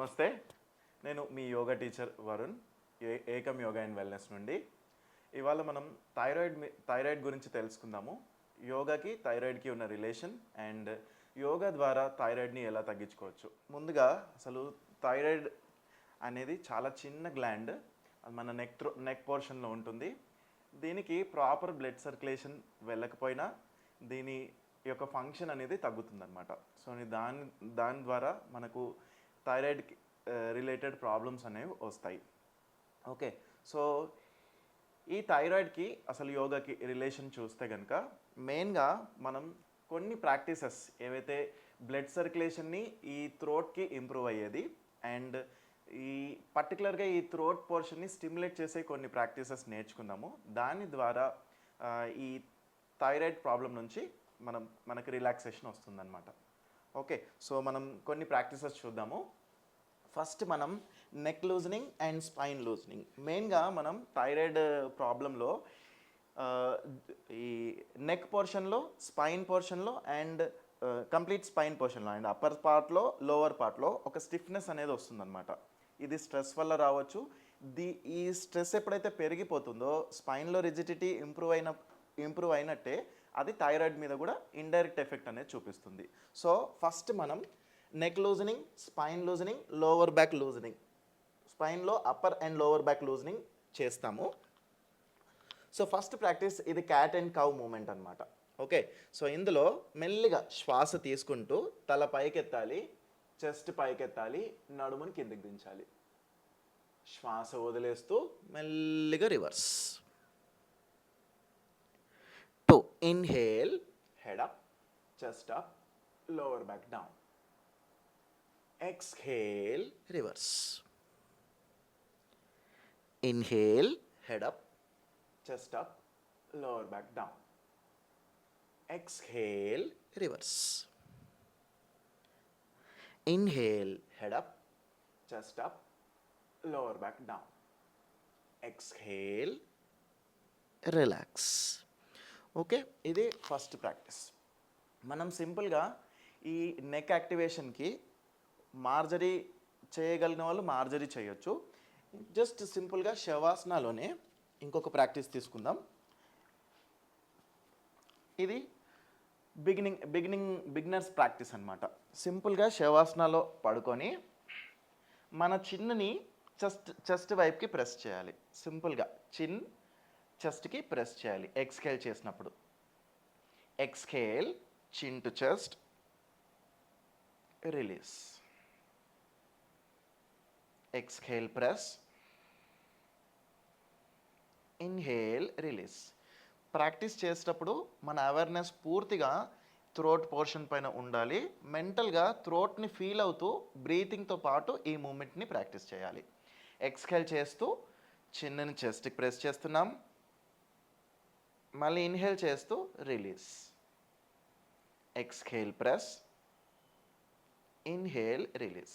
నమస్తే. నేను మీ యోగా టీచర్ వరుణ్ ఏ- ఏకం యోగా అండ్ వెల్నెస్ నుండి. ఇవాళ మనం థైరాయిడ్ మీ- థైరాయిడ్ గురించి తెలుసుకుందాము. యోగాకి థైరాయిడ్కి ఉన్న రిలేషన్ అండ్ యోగా ద్వారా థైరాయిడ్ని ఎలా తగ్గించుకోవచ్చు. ముందుగా అసలు థైరాయిడ్ అనేది చాలా చిన్న గ్లాండ్ అది మన నెక్ త్రో నెక్ పోర్షన్లో ఉంటుంది. దీనికి ప్రాపర్ బ్లడ్ సర్క్యులేషన్ వెళ్ళకపోయినా దీని యొక్క ఫంక్షన్ అనేది తగ్గుతుందన్నమాట. సో దాని దాని ద్వారా మనకు థైరాయిడ్ రిలేటెడ్ ప్రాబ్లమ్స్ అనేవి వస్తాయి. ఓకే సో ఈ థైరాయిడ్కి అసలు యోగాకి రిలేషన్ చూస్తే కనుక మెయిన్గా మనం కొన్ని ప్రాక్టీసెస్ ఏవైతే బ్లడ్ సర్క్యులేషన్ని ఈ థ్రోట్కి ఇంప్రూవ్ అయ్యేది అండ్ ఈ పర్టికులర్గా ఈ థ్రోట్ పోర్షన్ని స్టిమ్యులేట్ చేసే కొన్ని ప్రాక్టీసెస్ నేర్చుకుందాము. దాని ద్వారా ఈ థైరాయిడ్ ప్రాబ్లం నుంచి మనం మనకు రిలాక్సేషన్ వస్తుందన్నమాట. ఓకే సో మనం కొన్ని ప్రాక్టీసెస్ చూద్దాము. ఫస్ట్ మనం neck loosening and spine loosening. మెయిన్గా మనం థైరాయిడ్ ప్రాబ్లంలో ఈ నెక్ పోర్షన్లో స్పైన్ పోర్షన్లో అండ్ కంప్లీట్ స్పైన్ పోర్షన్లో అండ్ అప్పర్ పార్ట్లో లోవర్ పార్ట్లో ఒక స్టిఫ్నెస్ అనేది వస్తుందన్నమాట. ఇది స్ట్రెస్ వల్ల రావచ్చు. ది ఈ స్ట్రెస్ ఎప్పుడైతే పెరిగిపోతుందో స్పైన్లో రిజిడిటీ ఇంప్రూవ్ అయిన ఇంప్రూవ్ అయినట్టే అది థైరాయిడ్ మీద కూడా ఇండైరెక్ట్ ఎఫెక్ట్ అనేది చూపిస్తుంది. సో ఫస్ట్ మనం neck loosening spine loosening lower back loosening స్పైన్లో upper and lower back loosening చేస్తాము. సో ఫస్ట్ ప్రాక్టీస్ ఇది క్యాట్ అండ్ కవ్ మూమెంట్ అనమాట ఓకే సో ఇందులో మెల్లిగా శ్వాస తీసుకుంటూ తల పైకెత్తాలి చెస్ట్ పైకెత్తాలి నడుముని కిందికి దించాలి. శ్వాస వదిలేస్తూ మెల్లిగా reverse inhale, head up, chest up, lower back down. Exhale, reverse. Inhale, head up, chest up, lower back down. Exhale, reverse. Inhale, head up, chest up, lower back down. Exhale, relax. Okay ఇది first practice. మనం సింపుల్గా ఈ neck యాక్టివేషన్కి Marjorie చేయగలిగిన వాళ్ళు Marjorie చేయొచ్చు. Just సింపుల్గా శవాసనాలోనే ఇంకొక practice తీసుకుందాం. ఇది బిగినింగ్ బిగినింగ్ బిగినర్స్ ప్రాక్టీస్ అనమాట సింపుల్గా శవాసనాలో పడుకొని మన చిన్నని చెస్ట్ చెస్ట్ వైపుకి ప్రెస్ చేయాలి. సింపుల్గా. చిన్ చెస్ట్కి ప్రెస్ చేయాలి. ఎక్స్కేల్ చేసినప్పుడు. Exhale chin to chest release. Exhale press. Inhale release. Practice చేసేటప్పుడు మన అవేర్నెస్ పూర్తిగా థ్రోట్ పోర్షన్ పైన ఉండాలి. మెంటల్గా థ్రోట్ని ఫీల్ అవుతూ బ్రీతింగ్తో పాటు ఈ మూమెంట్ని ప్రాక్టీస్ చేయాలి. ఎక్స్హేల్ చేస్తూ చిన్నని చెస్ట్కి ప్రెస్ చేస్తున్నాం. మళ్ళీ ఇన్హేల్ చేస్తూ release. Exhale press inhale release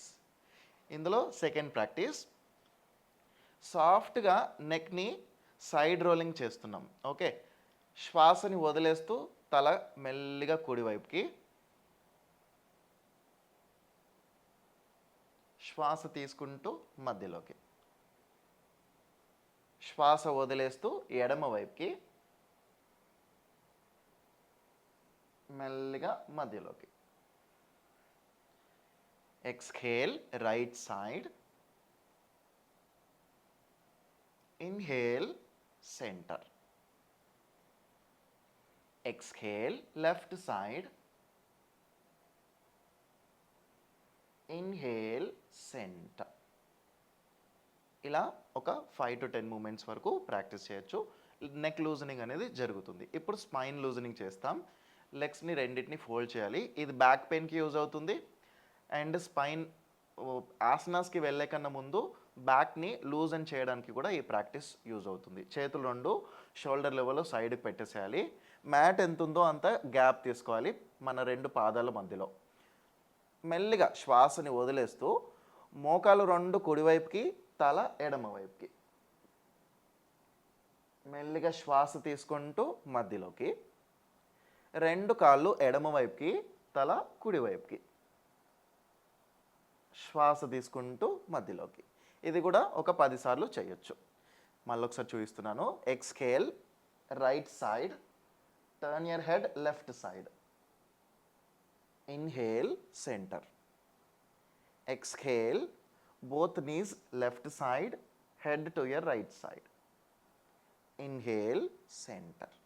ఇందులో సెకండ్ ప్రాక్టీస్ సాఫ్ట్గా నెక్ని సైడ్ రోలింగ్ చేస్తున్నాం. ఓకే శ్వాసని వదిలేస్తూ తల మెల్లిగా కుడివైపుకి శ్వాస తీసుకుంటూ మధ్యలోకి. శ్వాస వదిలేస్తూ ఎడమ వైపుకి. మెల్లిగా మధ్యలోకి. Exhale right side inhale centre exhale left side inhale centre ఇలా ఒక ఫైవ్ టు టెన్ మూమెంట్స్ వరకు ప్రాక్టీస్ చేయొచ్చు. నెక్ లూజనింగ్ అనేది జరుగుతుంది. ఇప్పుడు స్పైన్ లూజనింగ్ చేస్తాం. లెగ్స్ని రెండింటిని ఫోల్డ్ చేయాలి. ఇది బ్యాక్ పెయిన్కి యూజ్ అవుతుంది. అండ్ స్పైన్ ఆసనాస్కి వెళ్ళే కన్నా ముందు బ్యాక్ని లూజన్ చేయడానికి కూడా ఈ ప్రాక్టీస్ యూజ్ అవుతుంది. చేతులు రెండు షోల్డర్ లెవెల్లో సైడ్కి పెట్టేసేయాలి. మ్యాట్ ఎంత ఉందో అంత గ్యాప్ తీసుకోవాలి మన రెండు పాదాల మధ్యలో. మెల్లిగా శ్వాసని వదిలేస్తూ మోకాలు రెండు కుడివైపుకి తల ఎడమ వైపుకి. మెల్లిగా శ్వాస తీసుకుంటూ మధ్యలోకి. రెండు కాళ్ళు ఎడమ వైపుకి తల కుడివైపుకి శ్వాస తీసుకుంటూ మధ్యలోకి. ఇది కూడా ఒక పదిసార్లు చేయొచ్చు. మళ్ళీ ఒకసారి చూపిస్తున్నాను. Exhale right side turn your head left side. Inhale centre. Exhale both knees left side head to your right side. Inhale centre.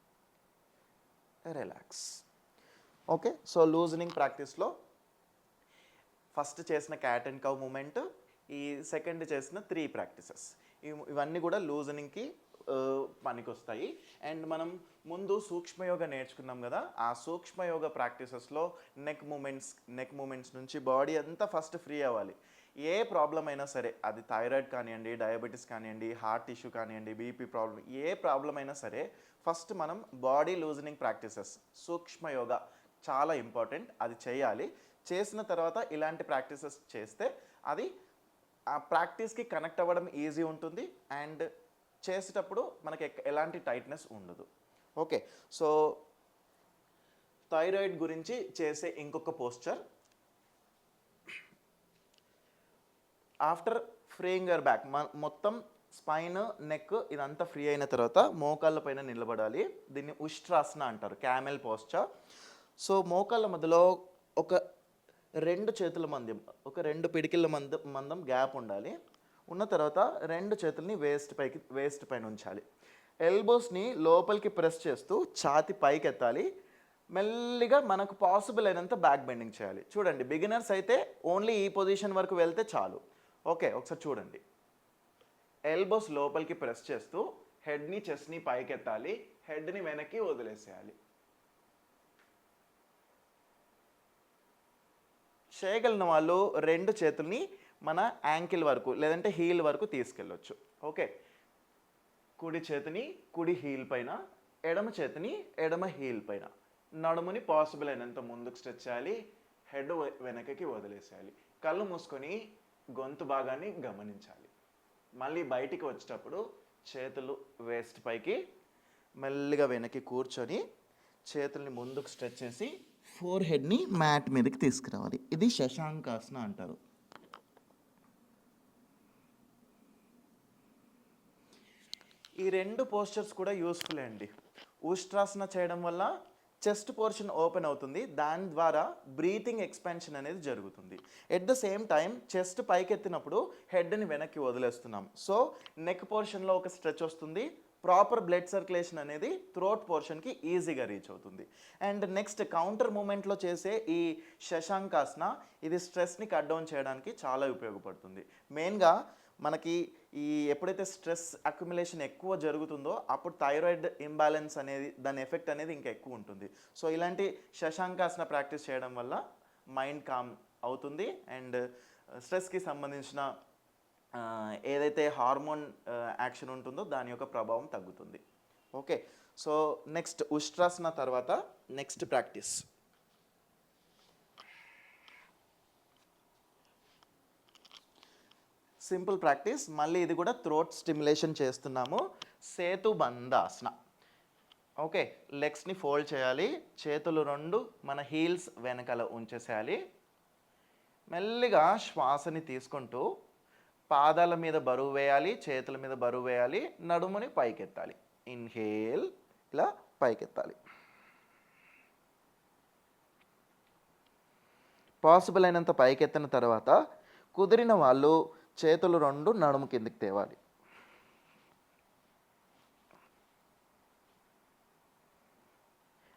Relax okay so loosening ప్రాక్టీస్లో first చేసిన క్యాట్ అండ్ కవ్ మూమెంట్ ఈ second చేసిన three practices ఇవన్నీ కూడా లూజనింగ్కి పనికొస్తాయి. And మనం ముందు సూక్ష్మయోగ నేర్చుకున్నాం కదా ఆ సూక్ష్మయోగ ప్రాక్టీసెస్లో నెక్ మూమెంట్స్ నెక్ మూమెంట్స్ నుంచి బాడీ అంతా ఫస్ట్ ఫ్రీ అవ్వాలి. ఏ ప్రాబ్లం అయినా సరే అది థైరాయిడ్ కానివ్వండి డయాబెటీస్ కానివ్వండి హార్ట్ ఇష్యూ కానివ్వండి బీపీ ప్రాబ్లం ఏ ప్రాబ్లం అయినా సరే ఫస్ట్ మనం బాడీ లూజనింగ్ ప్రాక్టీసెస్ సూక్ష్మ యోగ చాలా ఇంపార్టెంట్ అది చేయాలి. చేసిన తర్వాత ఇలాంటి ప్రాక్టీసెస్ చేస్తే అది ఆ ప్రాక్టీస్కి కనెక్ట్ అవ్వడం ఈజీ ఉంటుంది అండ్ చేసేటప్పుడు మనకి ఎక్- ఎలాంటి టైట్నెస్ ఉండదు. ఓకే సో థైరాయిడ్ గురించి చేసే ఇంకొక posture after freeing your back మొత్తం స్పైన్ నెక్ ఇదంతా ఫ్రీ అయిన తర్వాత మోకాళ్ళ పైన నిలబడాలి. దీన్ని ఉష్ట్రాసన అంటారు క్యామెల్ పోస్చర్. సో మోకాళ్ళ మధ్యలో ఒక రెండు చేతుల మందం ఒక రెండు పిడికిళ్ళ మందం మందం గ్యాప్ ఉండాలి. ఉన్న తర్వాత రెండు చేతుల్ని వేస్ట్ పైకి వేస్ట్ పైన ఉంచాలి. ఎల్బోస్ని లోపలికి ప్రెస్ చేస్తూ ఛాతి పైకి ఎత్తాలి మెల్లిగా మనకు పాసిబుల్ అయినంత బ్యాక్ బెండింగ్ చేయాలి. చూడండి బిగినర్స్ అయితే ఓన్లీ ఈ పొజిషన్ వరకు వెళ్తే చాలు. ఓకే ఒకసారి చూడండి. ఎల్బోస్ లోపలికి ప్రెస్ చేస్తూ హెడ్ని చెస్ట్ని పైకెత్తాలి హెడ్ని వెనక్కి వదిలేసేయాలి. చేయగలిగిన వాళ్ళు రెండు చేతుల్ని మన యాంకిల్ వరకు లేదంటే హీల్ వరకు తీసుకెళ్ళొచ్చు. ఓకే. కుడి చేతిని కుడి హీల్ పైన ఎడమ చేతిని ఎడమ హీల్ పైన. నడుముని పాసిబుల్ అయినంత ముందుకు స్ట్రెచ్ చేయాలి హెడ్ వెనకకి వదిలేసేయాలి. కళ్ళు మూసుకొని గొంతు భాగాన్ని గమనించాలి. మళ్ళీ బయటికి వచ్చేటప్పుడు చేతులు వేస్ట్ పైకి మెల్లిగా వెనక్కి కూర్చొని చేతుల్ని ముందుకు స్ట్రెచ్ చేసి ఫోర్ హెడ్ని మ్యాట్ మీదకి తీసుకురావాలి. ఇది శశాంకాసన అంటారు. ఈ రెండు పోస్చర్స్ కూడా యూస్ఫుల్ అండి. ఉష్ట్రాసన చేయడం వల్ల చెస్ట్ పోర్షన్ ఓపెన్ అవుతుంది. దాని ద్వారా బ్రీతింగ్ ఎక్స్పెన్షన్ అనేది జరుగుతుంది. At the same time chest పైకెత్తినప్పుడు హెడ్ని వెనక్కి వదిలేస్తున్నాం. సో నెక్ పోర్షన్లో ఒక స్ట్రెచ్ వస్తుంది. ప్రాపర్ బ్లడ్ సర్క్యులేషన్ అనేది థ్రోట్ పోర్షన్కి ఈజీగా రీచ్ అవుతుంది. అండ్ నెక్స్ట్ కౌంటర్ మూమెంట్లో చేసే ఈ శశాంకాసన ఇది స్ట్రెస్ని కట్ డౌన్ చేయడానికి చాలా ఉపయోగపడుతుంది. మెయిన్గా మనకి ఈ ఎప్పుడైతే స్ట్రెస్ అక్యుమిలేషన్ ఎక్కువ జరుగుతుందో అప్పుడు థైరాయిడ్ ఇంబ్యాలెన్స్ అనేది దాని ఎఫెక్ట్ అనేది ఇంకా ఎక్కువ ఉంటుంది. సో ఇలాంటి శశాంకాసన ప్రాక్టీస్ చేయడం వల్ల మైండ్ కామ్ అవుతుంది అండ్ స్ట్రెస్కి సంబంధించిన ఏదైతే హార్మోన్ యాక్షన్ ఉంటుందో దాని యొక్క ప్రభావం తగ్గుతుంది. ఓకే. సో నెక్స్ట్ ఉష్ట్రాసన తర్వాత నెక్స్ట్ ప్రాక్టీస్. Simple practice. మళ్ళీ ఇది కూడా థ్రోట్ స్టిమ్యులేషన్ చేస్తున్నాము. సేతు బంధాసన. ఓకే లెగ్స్ని ఫోల్డ్ చేయాలి. చేతులు రెండు మన హీల్స్ వెనకాల ఉంచేసేయాలి. మెల్లిగా శ్వాసని తీసుకుంటూ పాదాల మీద బరువు వేయాలి చేతుల మీద బరువు వేయాలి నడుముని పైకెత్తాలి. ఇన్హేల్ ఇలా పైకెత్తాలి. పాసిబుల్ అయినంత పైకెత్తిన తర్వాత కుదిరిన వాళ్ళు చేతులు రెండు నడుము కిందికి తేవాలి.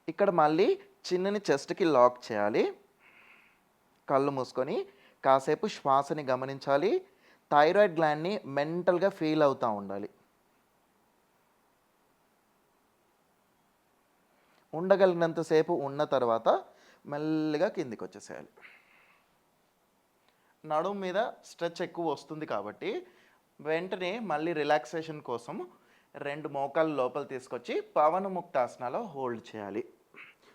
ఇక్కడ మళ్ళీ చిన్నని చెస్ట్కి లాక్ చేయాలి. కళ్ళు మూసుకొని కాసేపు శ్వాసని గమనించాలి. థైరాయిడ్ గ్లాండ్ని మెంటల్గా ఫీల్ అవుతూ ఉండాలి. ఉండగలిగినంతసేపు ఉన్న తర్వాత మెల్లగా కిందికి వచ్చేసేయాలి. నడుము మీద స్ట్రెచ్ ఎక్కువ వస్తుంది కాబట్టి వెంటనే మళ్ళీ రిలాక్సేషన్ కోసం రెండు మోకాలు లోపల తీసుకొచ్చి పవన ముక్తాసనాలో హోల్డ్ చేయాలి.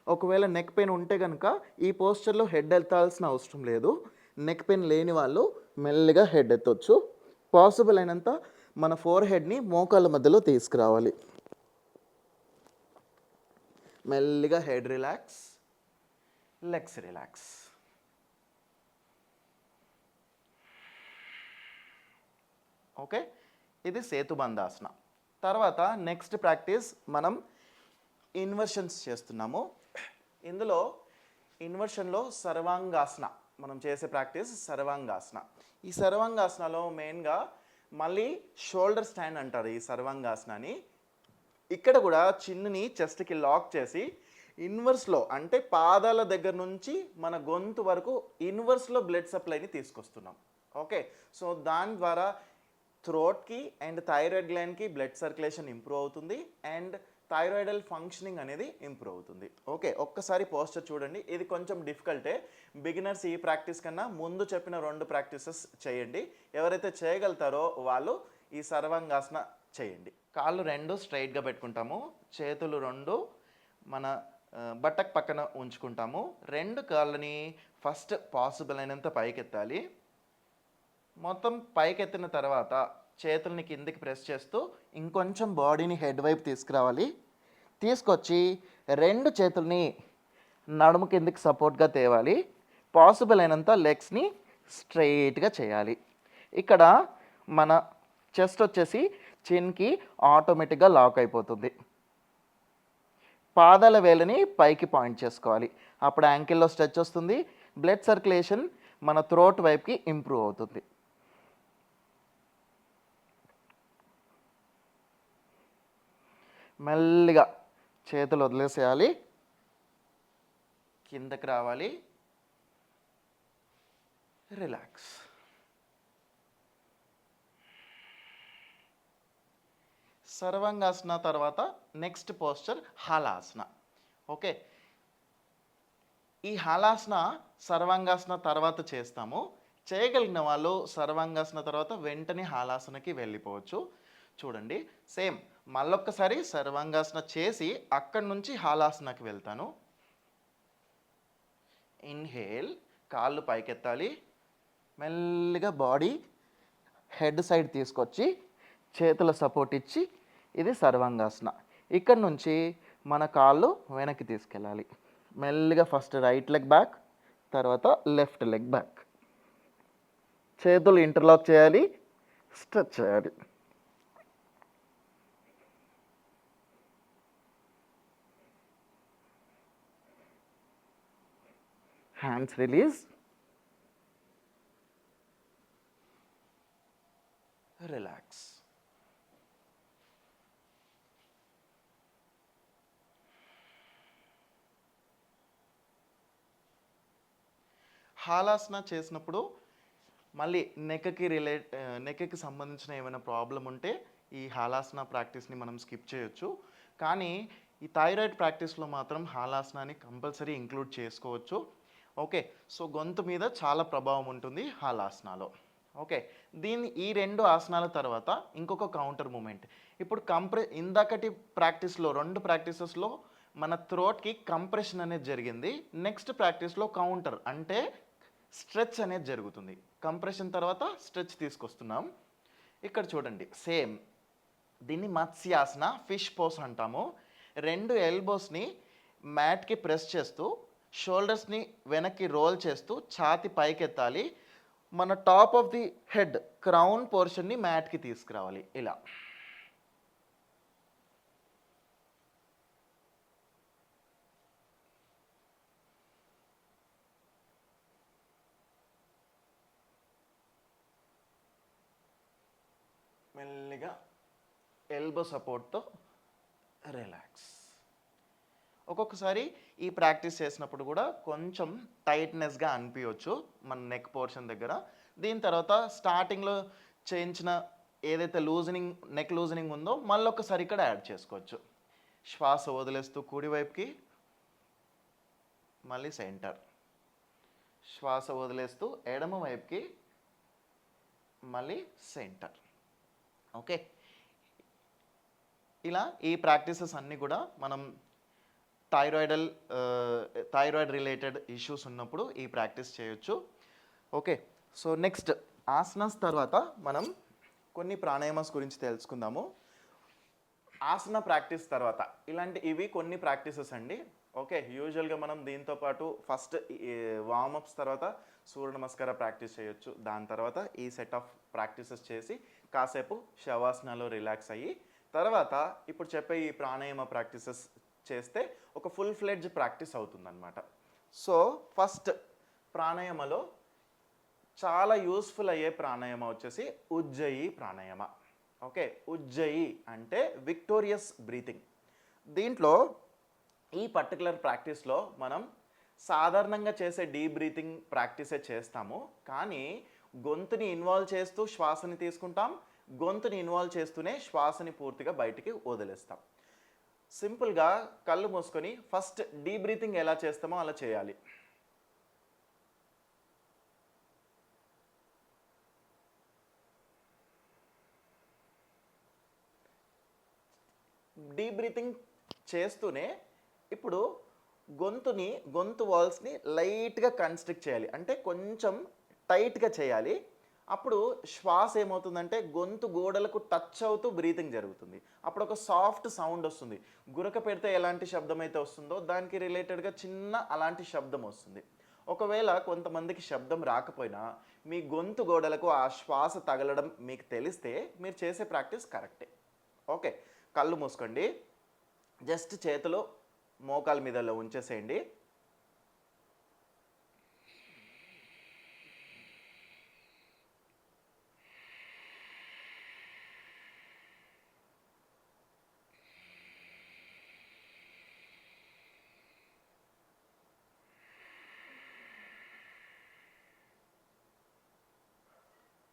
ఒకవేళ నెక్ పెయిన్ ఉంటే కనుక ఈ పోస్చర్లో హెడ్ ఎత్తాల్సిన అవసరం లేదు. నెక్ పెయిన్ లేని వాళ్ళు మెల్లిగా హెడ్ ఎత్తవచ్చు పాసిబుల్ అయినంత మన ఫోర్ హెడ్ని మోకాళ్ళ మధ్యలో తీసుకురావాలి. మెల్లిగా head relax legs relax. Okay? ఇది సేతుబంధాసన తర్వాత నెక్స్ట్ ప్రాక్టీస్ మనం ఇన్వర్షన్స్ చేస్తున్నాము. ఇందులో ఇన్వర్షన్లో సర్వాంగాసన మనం చేసే ప్రాక్టీస్ సర్వాంగాసన. ఈ సర్వాంగాసనలో మెయిన్గా మళ్ళీ షోల్డర్ స్టాండ్ అంటారు ఈ సర్వాంగాసనని ఇక్కడ కూడా చిన్నుని చెస్ట్కి లాక్ చేసి ఇన్వర్స్లో అంటే పాదాల దగ్గర నుంచి మన గొంతు వరకు ఇన్వర్స్లో బ్లడ్ సప్లైని తీసుకొస్తున్నాం. ఓకే? సో దాని ద్వారా థ్రోట్కి అండ్ థైరాయిడ్ గ్లాండ్కి బ్లడ్ సర్క్యులేషన్ ఇంప్రూవ్ అవుతుంది అండ్ థైరాయిడల్ ఫంక్షనింగ్ అనేది ఇంప్రూవ్ అవుతుంది. ఓకే ఒక్కసారి పోస్టర్ చూడండి. ఇది కొంచెం డిఫికల్టే బిగినర్స్ ఈ ప్రాక్టీస్ కన్నా ముందు చెప్పిన రెండు ప్రాక్టీసెస్ చేయండి. ఎవరైతే చేయగలుగుతారో వాళ్ళు ఈ సర్వాంగాసన చేయండి. కాళ్ళు రెండు స్ట్రైట్గా పెట్టుకుంటాము. చేతులు రెండు మన బట్టకు పక్కన ఉంచుకుంటాము. రెండు కాళ్ళని ఫస్ట్ పాసిబుల్ అయినంత పైకెత్తాలి. మొత్తం పైకెత్తిన తర్వాత చేతుల్ని కిందికి ప్రెస్ చేస్తూ ఇంకొంచెం బాడీని హెడ్ వైపు తీసుకురావాలి. తీసుకొచ్చి రెండు చేతుల్ని నడుము కిందికి సపోర్ట్గా తేవాలి. పాసిబుల్ అయినంత లెగ్స్ని స్ట్రైట్గా చేయాలి. ఇక్కడ మన చెస్ట్ వచ్చేసి చిన్కి ఆటోమేటిక్గా లాక్ అయిపోతుంది. పాదాల వేలని పైకి పాయింట్ చేసుకోవాలి. అప్పుడు యాంకిల్లో స్ట్రెచ్ వస్తుంది. బ్లడ్ సర్క్యులేషన్ మన థ్రోట్ వైపుకి ఇంప్రూవ్ అవుతుంది. మెల్లిగా చేతులు వదిలేసేయాలి. కిందకి రావాలి. రిలాక్స్. సర్వాంగాసన తర్వాత నెక్స్ట్ పోస్చర్ హాలాసన. ఓకే. ఈ హాలాసన సర్వాంగాసన తర్వాత చేస్తాము. చేయగలిగిన వాళ్ళు సర్వాంగాసన తర్వాత వెంటనే హాలాసనకి వెళ్ళిపోవచ్చు. చూడండి సేమ్ మళ్ళొక్కసారి సర్వాంగాసన చేసి అక్కడి నుంచి హాలాసనకి వెళ్తాను. ఇన్హేల్ కాళ్ళు పైకెత్తాలి. మెల్లిగా బాడీ హెడ్ సైడ్ తీసుకొచ్చి చేతుల సపోర్ట్ ఇచ్చి ఇది సర్వాంగాసన. ఇక్కడ నుంచి మన కాళ్ళు వెనక్కి తీసుకెళ్ళాలి. మెల్లిగా ఫస్ట్ రైట్ లెగ్ బ్యాక్ తర్వాత లెఫ్ట్ లెగ్ బ్యాక్. చేతులు ఇంటర్లాక్ చేయాలి స్ట్రెచ్ చేయాలి. హ్యాండ్స్ రిలీజ్ రిలాక్స్ హాలాసన చేసినప్పుడు మళ్ళీ నెక్కి రిలేట్ నెక్కి సంబంధించిన ఏమైనా ప్రాబ్లం ఉంటే ఈ హాలాసన ప్రాక్టీస్ని మనం స్కిప్ చేయొచ్చు. కానీ ఈ థైరాయిడ్ ప్రాక్టీస్లో మాత్రం హాలాసనాన్ని కంపల్సరీ ఇంక్లూడ్ చేసుకోవచ్చు. ఓకే. సో గొంతు మీద చాలా ప్రభావం ఉంటుంది హాలాసనాలో ఓకే. దీని ఈ రెండు ఆసనాల తర్వాత ఇంకొక కౌంటర్ మూమెంట్. ఇప్పుడు కంప్రె ఇందాకటి ప్రాక్టీస్లో రెండు ప్రాక్టీసెస్లో మన థ్రోట్కి కంప్రెషన్ అనేది జరిగింది. నెక్స్ట్ ప్రాక్టీస్లో కౌంటర్ అంటే స్ట్రెచ్ అనేది జరుగుతుంది. కంప్రెషన్ తర్వాత స్ట్రెచ్ తీసుకొస్తున్నాం. ఇక్కడ చూడండి. సేమ్. దీన్ని మత్స్యాసన ఫిష్ పోస్ అంటాము. రెండు ఎల్బోస్ని మ్యాట్కి ప్రెస్ చేస్తూ షోల్డర్స్ని వెనక్కి రోల్ చేస్తూ ఛాతి పైకెత్తాలి. మన top of the head crown పోర్షన్ని మ్యాట్కి తీసుకురావాలి. ఇలా. మెల్లిగా ఎల్బో సపోర్ట్తో రిలాక్స్ ఒక్కొక్కసారి ఈ ప్రాక్టీస్ చేసినప్పుడు కూడా కొంచెం టైట్నెస్గా అనిపించవచ్చు మన నెక్ పోర్షన్ దగ్గర. దీని తర్వాత స్టార్టింగ్లో చేయించిన ఏదైతే లూజనింగ్ నెక్ లూజనింగ్ ఉందో మళ్ళీ ఒకసారి ఇక్కడ యాడ్ చేసుకోవచ్చు. శ్వాస వదిలేస్తూ కుడివైపుకి మళ్ళీ సెంటర్ శ్వాస వదిలేస్తూ ఎడమ వైపుకి మళ్ళీ సెంటర్ ఓకే ఇలా ఈ ప్రాక్టీసెస్ అన్నీ కూడా మనం థైరాయిడల్ థైరాయిడ్ రిలేటెడ్ ఇష్యూస్ ఉన్నప్పుడు ఈ ప్రాక్టీస్ చేయొచ్చు. ఓకే సో నెక్స్ట్ ఆసనాస్ తర్వాత మనం కొన్ని ప్రాణాయామస్ గురించి తెలుసుకుందాము. ఆసన ప్రాక్టీస్ తర్వాత ఇలాంటి ఇవి కొన్ని ప్రాక్టీసెస్ అండి. ఓకే యూజువల్గా మనం దీంతో పాటు ఫస్ట్ వార్మప్స్ తర్వాత సూర్య నమస్కార ప్రాక్టీస్ చేయొచ్చు. దాని తర్వాత ఈ సెట్ ఆఫ్ ప్రాక్టీసెస్ చేసి కాసేపు శవాసనాలో రిలాక్స్ అయ్యి తర్వాత ఇప్పుడు చెప్పే ఈ ప్రాణాయామ ప్రాక్టీసెస్ చేస్తే ఒక ఫుల్ ఫ్లెడ్జ్ ప్రాక్టీస్ అవుతుందన్నమాట. సో ఫస్ట్ ప్రాణాయామలో చాలా యూస్ఫుల్ అయ్యే ప్రాణాయామ వచ్చేసి ఉజ్జయి ప్రాణాయామ. ఓకే ఉజ్జయి అంటే విక్టోరియస్ బ్రీతింగ్ దీంట్లో ఈ పర్టికులర్ ప్రాక్టీస్లో మనం సాధారణంగా చేసే డీప్ బ్రీతింగ్ ప్రాక్టీసే చేస్తాము. కానీ గొంతుని ఇన్వాల్వ్ చేస్తూ శ్వాసని తీసుకుంటాం. గొంతుని ఇన్వాల్వ్ చేస్తూనే శ్వాసని పూర్తిగా బయటికి వదిలేస్తాం. సింపుల్గా కళ్ళు మూసుకొని ఫస్ట్ డీ బ్రీతింగ్ ఎలా చేస్తామో అలా చేయాలి. డీ బ్రీతింగ్ చేస్తూనే ఇప్పుడు గొంతుని గొంతు వాల్స్ని లైట్గా కన్స్ట్రిక్ట్ చేయాలి. అంటే కొంచెం టైట్గా చేయాలి. అప్పుడు శ్వాస ఏమవుతుందంటే గొంతు గోడలకు టచ్ అవుతూ బ్రీతింగ్ జరుగుతుంది. అప్పుడు ఒక సాఫ్ట్ సౌండ్ వస్తుంది. గురక పెడితే ఎలాంటి శబ్దం అయితే వస్తుందో దానికి రిలేటెడ్గా చిన్న అలాంటి శబ్దం వస్తుంది. ఒకవేళ కొంతమందికి శబ్దం రాకపోయినా మీ గొంతు గోడలకు ఆ శ్వాస తగలడం మీకు తెలిస్తే మీరు చేసే ప్రాక్టీస్ కరెక్టే ఓకే కళ్ళు మూసుకోండి. జస్ట్ చేతులు మోకాల మీదలో ఉంచేసేయండి.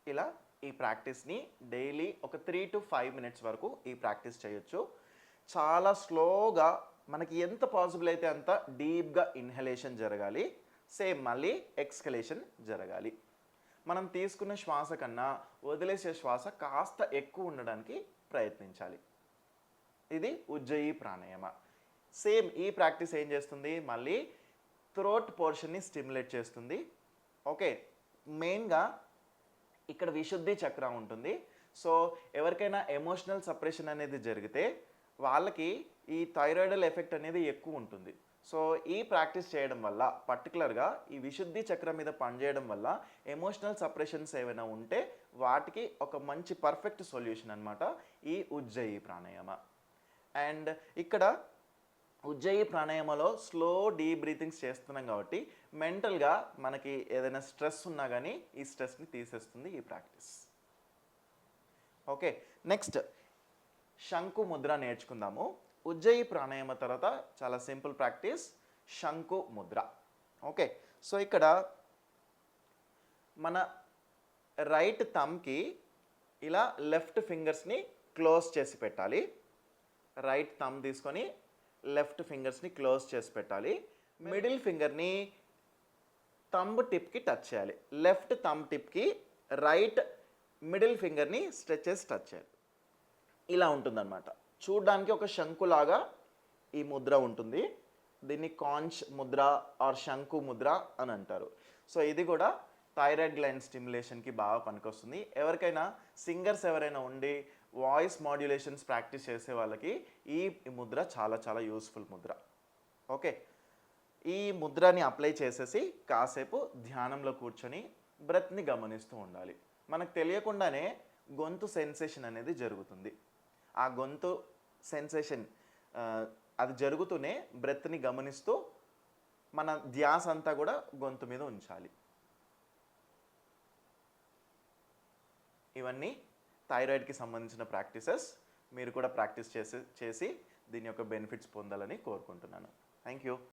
ఇలా ఈ ప్రాక్టీస్ని డైలీ ఒక త్రీ టు ఫైవ్ మినిట్స్ వరకు ఈ ప్రాక్టీస్ చేయొచ్చు. చాలా స్లోగా మనకి ఎంత పాసిబుల్ అయితే అంత డీప్గా ఇన్హలేషన్ జరగాలి. సేమ్ మళ్ళీ ఎక్స్కలేషన్ జరగాలి. మనం తీసుకున్న శ్వాస కన్నా వదిలేసే శ్వాస కాస్త ఎక్కువ ఉండడానికి ప్రయత్నించాలి. ఇది ఉజ్జయి ప్రాణాయామ. సేమ్ ఈ ప్రాక్టీస్ ఏం చేస్తుంది? మళ్ళీ థ్రోట్ పోర్షన్ని స్టిమ్యులేట్ చేస్తుంది. ఓకే మెయిన్గా ఇక్కడ విశుద్ధి చక్రం ఉంటుంది. సో ఎవరికైనా ఎమోషనల్ సపరేషన్ అనేది జరిగితే వాళ్ళకి ఈ థైరాయిడల్ ఎఫెక్ట్ అనేది ఎక్కువ ఉంటుంది. సో ఈ ప్రాక్టీస్ చేయడం వల్ల పర్టికులర్గా ఈ విశుద్ధి చక్రం మీద పనిచేయడం వల్ల ఎమోషనల్ సపరేషన్స్ ఏమైనా ఉంటే వాటికి ఒక మంచి పర్ఫెక్ట్ సొల్యూషన్ అనమాట ఈ ఉజ్జయి ప్రాణాయామ. అండ్ ఇక్కడ ఉజ్జయి ప్రాణాయామలో స్లో డీప్ బ్రీతింగ్స్ చేస్తున్నాం కాబట్టి మెంటల్గా మనకి ఏదైనా స్ట్రెస్ ఉన్నా కానీ ఈ స్ట్రెస్ని తీసేస్తుంది ఈ ప్రాక్టీస్. ఓకే నెక్స్ట్ శంకు ముద్ర నేర్చుకుందాము. ఉజ్జయి ప్రాణాయామ తర్వాత చాలా సింపుల్ ప్రాక్టీస్ శంకు ముద్ర. ఓకే సో ఇక్కడ మన రైట్ థమ్కి ఇలా లెఫ్ట్ ఫింగర్స్ని క్లోజ్ చేసి పెట్టాలి. రైట్ థమ్ తీసుకొని లెఫ్ట్ ఫింగర్స్ని క్లోజ్ చేసి పెట్టాలి. మిడిల్ ఫింగర్ని థంబ్ టిప్కి టచ్ చేయాలి. లెఫ్ట్ థంబ్ టిప్కి రైట్ మిడిల్ ఫింగర్ని స్ట్రెచ్ చేసి టచ్ చేయాలి. ఇలా ఉంటుందన్నమాట. చూడడానికి ఒక శంకులాగా ఈ ముద్ర ఉంటుంది. దీన్ని కాంచ్ ముద్ర ఆర్ శంకు ముద్ర అని అంటారు. సో ఇది కూడా థైరాయిడ్ గ్లైండ్ స్టిమ్యులేషన్కి బాగా పనికొస్తుంది. ఎవరికైనా సింగర్స్ ఎవరైనా ఉండి వాయిస్ మాడ్యులేషన్స్ ప్రాక్టీస్ చేసే వాళ్ళకి ఈ ముద్ర చాలా చాలా యూస్ఫుల్ ముద్ర. ఓకే? ఈ ముద్రని అప్లై చేసేసి కాసేపు ధ్యానంలో కూర్చొని బ్రెత్ని గమనిస్తూ ఉండాలి. మనకు తెలియకుండానే గొంతు సెన్సేషన్ అనేది జరుగుతుంది. ఆ గొంతు సెన్సేషన్ అది జరుగుతూనే బ్రెత్ని గమనిస్తూ మన ధ్యాస అంతా కూడా గొంతు మీద ఉంచాలి. ఇవన్నీ థైరాయిడ్కి సంబంధించిన ప్రాక్టీసెస్ మీరు కూడా ప్రాక్టీస్ చేసి చేసి దీని యొక్క బెనిఫిట్స్ పొందాలని కోరుకుంటున్నాను. Thank you